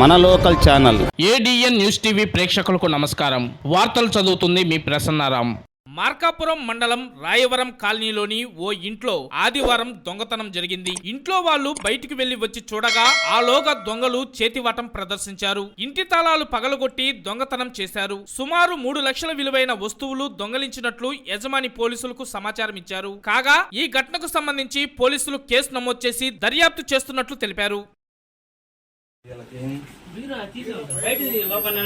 మన local channel. A D N news TV ప్రేక్షకులకు నమస్కారం. వార్తలు చదువుతుంది మీ ప్రసన్నారాం. మార్కాపురం మండలం రాయవరం కాలనీలోని ఓ ఇంట్లో ఆదివారం దొంగతనం జరిగింది. ఇంట్లో వాళ్ళు బయటికి వెళ్ళి వచ్చి చూడగా ఆలోగా దొంగలు చేతివాటం ప్రదర్శించారు. ఇంటి తాళాలు పగలగొట్టి దొంగతనం చేశారు. సుమారు మూడు లక్షల విలువైన వస్తువులు దొంగలించినట్లు యజమాని పోలీసులకు సమాచారం ఇచ్చారు. కాగా ఈ ఘటనకు సంబంధించి పోలీసులు కేసు నమోదు చేసి దర్యాప్తు చేస్తున్నట్లు తెలిపారు. లోపల